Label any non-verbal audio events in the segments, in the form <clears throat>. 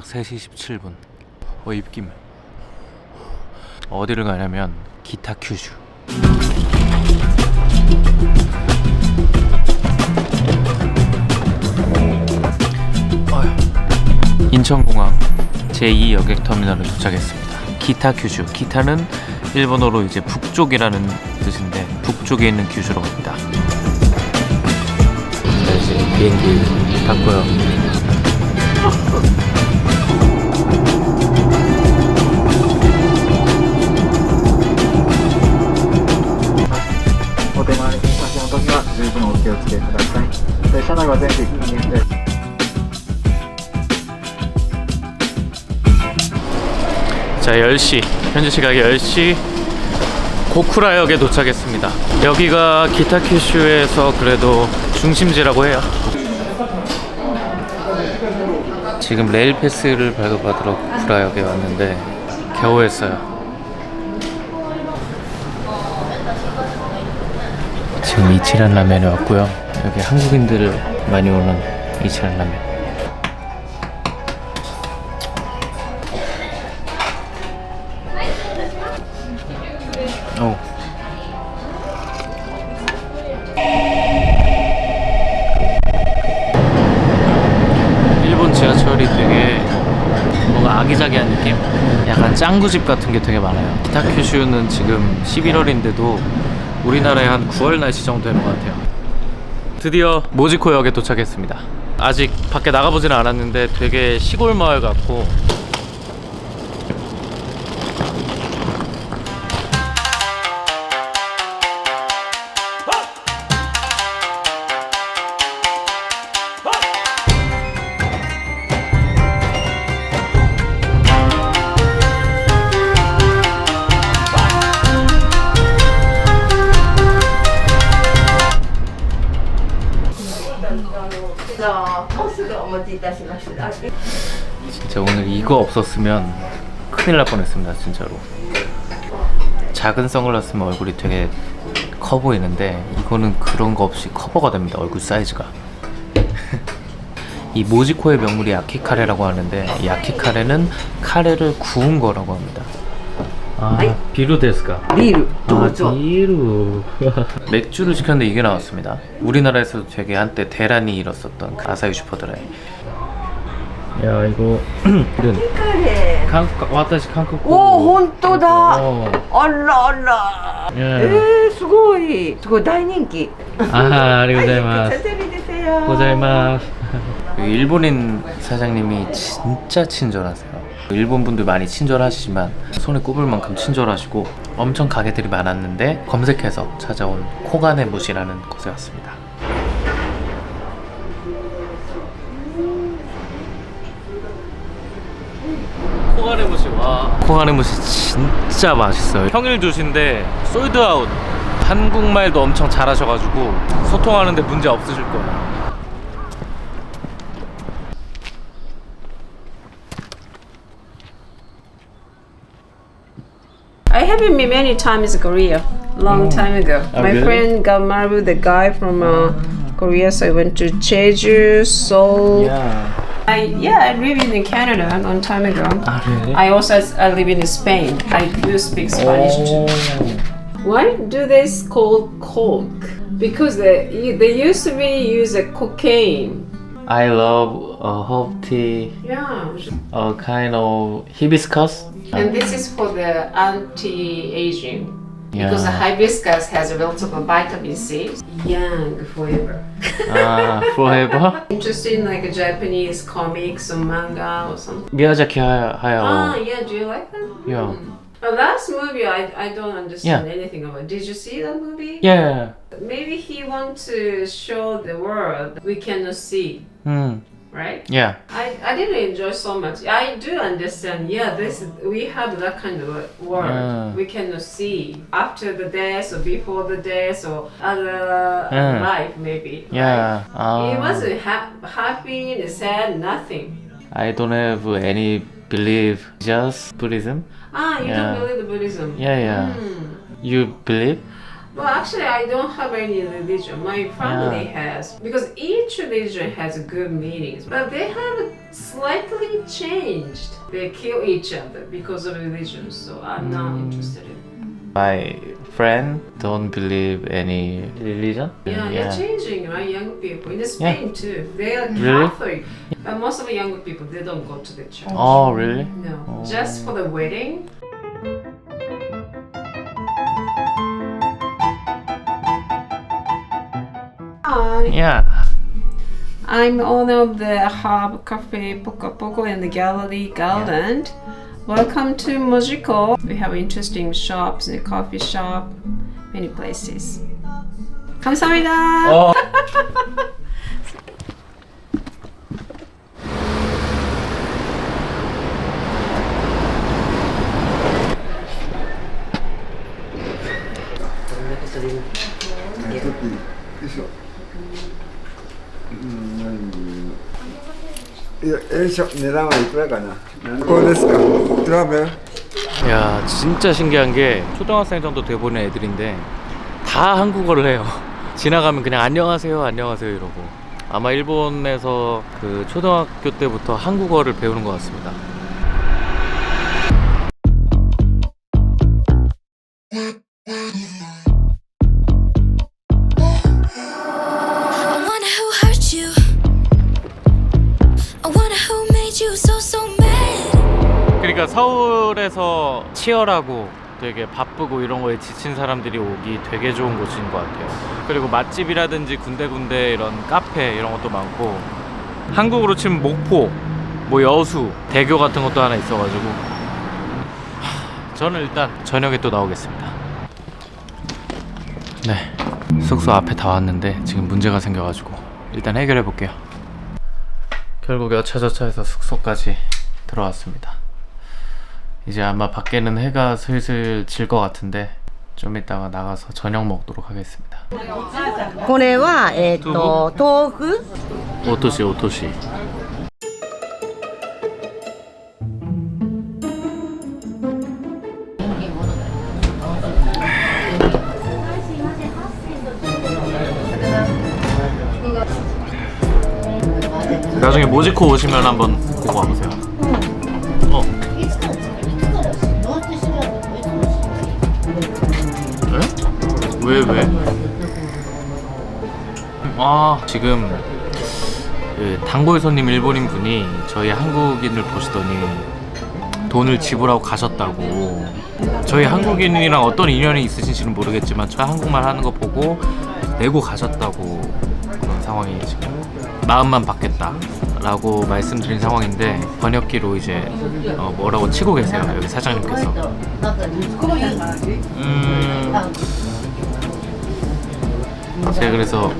새벽 3시 17분. 어 입김. 어디를 가냐면 기타 큐슈. 인천공항 제2 여객터미널에 도착했습니다. 기타 큐슈. 기타는 일본어로 이제 북쪽이라는 뜻인데 북쪽에 있는 큐슈로 갑니다. 자, 이제 비행기 탔고요. 자 10시. 현재 시각이 10시. 고쿠라역에 도착했습니다. 여기가 기타 큐슈에서 그래도 중심지라고 해요. 지금 레일 패스를 발급받으러 고쿠라역에 왔는데 겨우 했어요. 지금 이치란 라면에 왔고요. 여기 한국인들 많이 오는 이치란 라면 어. 일본 지하철이 되게 뭔가 아기자기한 느낌? 약간 짱구집 같은 게 되게 많아요. 기타큐슈는 지금 11월인데도 우리나라에 한 9월 날씨 정도 되는 것 같아요. 드디어 모지코역에 도착했습니다. 아직 밖에 나가보지는 않았는데 되게 시골 마을 같고 진짜 오늘 이거 없었으면 큰일 날 뻔했습니다 진짜로. 작은 선글라스면 얼굴이 되게 커 보이는데 이거는 그런 거 없이 커버가 됩니다 얼굴 사이즈가. <laughs> 이 모지코의 명물이 야키카레라고 하는데 야키카레는 카레를 구운 거라고 합니다 아 비루 데스까 ビールど 아 うぞ 비루 <laughs> 맥주를 시켰는데 이게 나왔습니다 우리나라에서도 되게 한때 대란이 일었었던 그 아사히 슈퍼드라이 야 이거 이런 <clears throat> カレー 한국 왔다시 한국 おお本当だ 어. あらあら 예. えー、すごいすごい大人気 아, 아리고자이마스. テレビですよ 고자이마스. 일본인 사장님이 진짜 친절하세요. 일본 분들 많이 친절하시지만 손에 꼽을 만큼 친절하시고 엄청 가게들이 많았는데 검색해서 찾아온 코가네 무시라는 곳에 왔습니다. 코가네 무시 와. 코가네 무시 진짜 맛있어요. 평일 주신데 솔드아웃. 한국말도 엄청 잘하셔가지고 소통하는데 문제 없으실 거예요. I have been many times in Korea, long time ago. Oh, My really? friend got married with a guy from uh, Korea, so I went to Jeju, Seoul. Yeah. I, yeah, I lived in Canada a long time ago. 아, really? I also I live in Spain. I do speak Spanish too. Why do they call coke? Because they they used to be use a cocaine. I love uh, herb tea, Yeah. a kind of hibiscus. And this is for the anti-aging. Yeah. Because the hibiscus has a lot of vitamin C. Young forever. ah, forever? <laughs> Interested in like a Japanese comics or manga or something. Miyazaki Ah, yeah, do you like them? Yeah. Mm. The last movie, I, I don't understand yeah. anything about. Did you see that movie? Yeah. Maybe he wants to show the world we cannot see. Mm right? yeah. I, I didn't enjoy so much. I do understand. Yeah, this we have that kind of world Yeah. we cannot see after the death or before the death or other Yeah. life maybe. Yeah. It wasn't ha- happy, sad, nothing. I don't have any belief, just Buddhism. Ah, you Yeah. don't believe the Buddhism. Yeah, yeah. Hmm. You believe? Well, actually, I don't have any religion. My family has because each religion has good meanings, but they have slightly changed. They kill each other because of religion, so I'm not mm. interested in. My friend don't believe any religion. Yeah, they're changing, right? Young people in Spain too. They are Really? Catholic, but most of the young people they don't go to the church. Oh, really? No, Oh. just for the wedding. Hi, Yeah. I'm owner of the Hub Cafe Poco Poco and the Gallery Garden. Welcome to Mojiko. We have interesting shops and coffee shop, many places. 감사합니다. <laughs> 어.いや、えしょ、値段はいくらかな。こうですか。トラベル。 야 진짜 신기한 게 초등학생 정도 돼 보이는 애들인데 다 한국어를 해요 지나가면 그냥 안녕하세요 안녕하세요 이러고 아마 일본에서 그 초등학교 때부터 한국어를 배우는 것 같습니다 그러니까 서울에서 치열하고 되게 바쁘고 이런 거에 지친 사람들이 오기 되게 좋은 곳인 것 같아요. 그리고 맛집이라든지 군데군데 이런 카페 이런 것도 많고 한국으로 치면 목포, 뭐 여수, 대교 같은 것도 하나 있어가지고 하, 저는 일단 저녁에 또 나오겠습니다. 네, 숙소 앞에 다 왔는데 지금 문제가 생겨가지고 일단 해결해 볼게요. 결국 여차저차해서 숙소까지 들어왔습니다. 이제 아마 밖에는 해가 슬슬 질 것 같은데 좀 이따가 나가서 저녁 먹도록 하겠습니다. これはえっ、と豆腐 오토시 오 모지코 오시면 한번 보고 와보세요. 어? 에? 왜 왜? 아 지금 그 단골 손님 일본인 분이 저희 한국인을 보시더니 돈을 지불하고 가셨다고 저희 한국인이랑 어떤 인연이 있으신지는 모르겠지만 저 한국말 하는 거 보고 내고 가셨다고 그런 상황이 지금 마음만 받겠다 라고 말씀드린 상황인데 번역기로 이제 어, 뭐라고 치고 계세요 여기 사장님께서 음 제가 그래서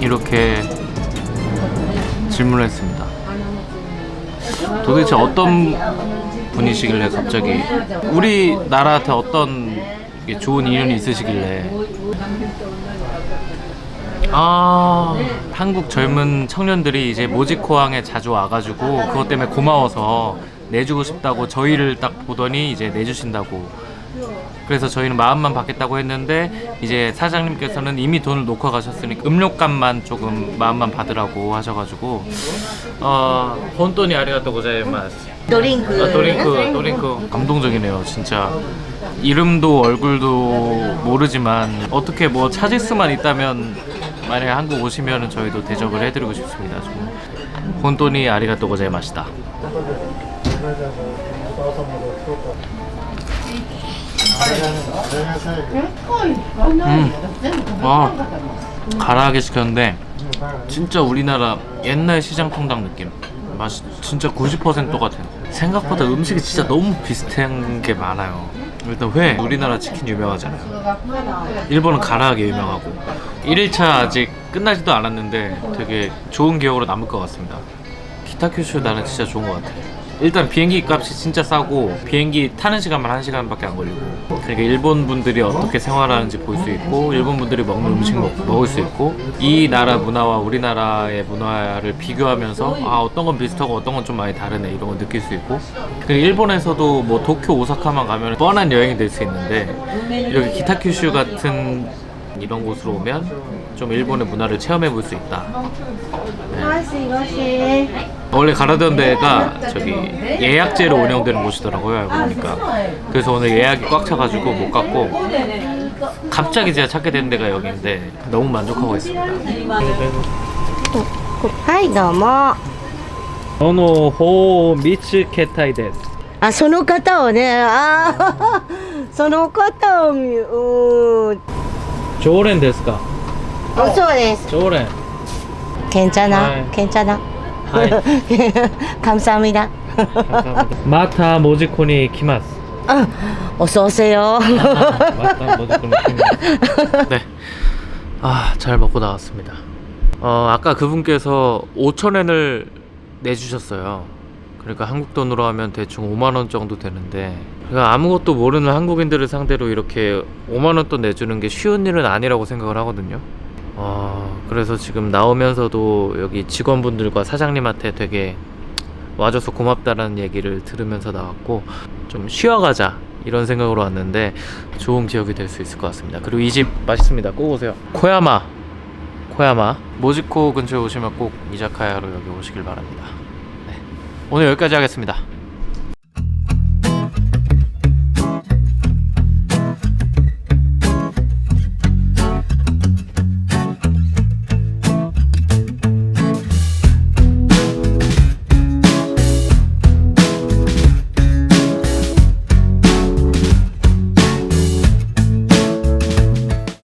이렇게 질문을 했습니다. 도대체 어떤 분이시길래 갑자기 우리나라한테 어떤 게 좋은 인연이 있으시길래 아 한국 젊은 청년들이 이제 모지코항에 자주 와가지고 그것 때문에 고마워서 내주고 싶다고 저희를 딱 보더니 이제 내주신다고 그래서 저희는 마음만 받겠다고 했는데 이제 사장님께서는 이미 돈을 놓고 가셨으니까 음료값만 조금 마음만 받으라고 하셔가지고 어 혼돈이 아리가또 고자이마스 ドリンク 아, 도링크 도링크 감동적이네요 진짜 이름도 얼굴도 모르지만 어떻게 뭐 찾을 수만 있다면 만약에 한국 오시면은 저희도 대접을 해드리고 싶습니다. 좀 혼돈이 아리가또 고자이마시다. 음. 와 가라하게 시켰는데 진짜 우리나라 옛날 시장 통닭 느낌. 맛이 진짜 90% 똑같아요 생각보다 음식이 진짜 너무 비슷한 게 많아요 일단 회 우리나라 치킨 유명하잖아요. 일본은 가라하게 유명하고. 1일차 아직 끝나지도 않았는데 되게 좋은 기억으로 남을 것 같습니다. 기타큐슈 나는 진짜 좋은 것 같아 일단 비행기 값이 진짜 싸고 비행기 타는 시간만 1시간밖에 안 걸리고. 그러니까 일본 분들이 어떻게 생활하는지 볼 수 있고 일본 분들이 먹는 음식 먹, 먹을 수 있고 이 나라 문화와 우리나라의 문화를 비교하면서 아 어떤 건 비슷하고 어떤 건 좀 많이 다르네 이런 걸 느낄 수 있고. 그리고 일본에서도 뭐 도쿄 오사카만 가면 뻔한 여행이 될 수 있는데 이렇게 기타 큐슈 같은 이런 곳으로 오면 좀 일본의 문화를 체험해 볼 수 있다 원래 가라던 데가 저기 예약제로 운영되는 곳이더라고요 알고 보니까 그래서 오늘 예약이 꽉 차가지고 못 갔고 갑자기 제가 찾게 된 데가 여기인데 너무 만족하고 있습니다 はいどうも 저노 호 미츠 케타이 데스 あその方をねあーその方を見うーん <laughs> 조렌 데스까 あそうです 조렌 けんちゃな、はいけんちゃな <laughs> 하이 감사합니다 감사합니다 마타 모지코니 키마스 아, 어서 오세요 <laughs> 마타 모지코니 키마스 네. 아, 잘 먹고 나왔습니다. 어, 아까 그분께서 5,000엔을 내주셨어요. 그러니까 한국 돈으로 하면 대충 5만 원 정도 되는데 그러니까 아무것도 모르는 한국인들을 상대로 이렇게 5만 원 돈 내주는 게 쉬운 일은 아니라고 생각을 하거든요. 어, 그래서 지금 나오면서도 여기 직원분들과 사장님한테 되게 와줘서 고맙다라는 얘기를 들으면서 나왔고 좀 쉬어가자 이런 생각으로 왔는데 좋은 기억이 될 수 있을 것 같습니다. 그리고 이 집 맛있습니다. 꼭 오세요. 코야마, 코야마 모지코 근처에 오시면 꼭 이자카야로 여기 오시길 바랍니다. 네. 오늘 여기까지 하겠습니다.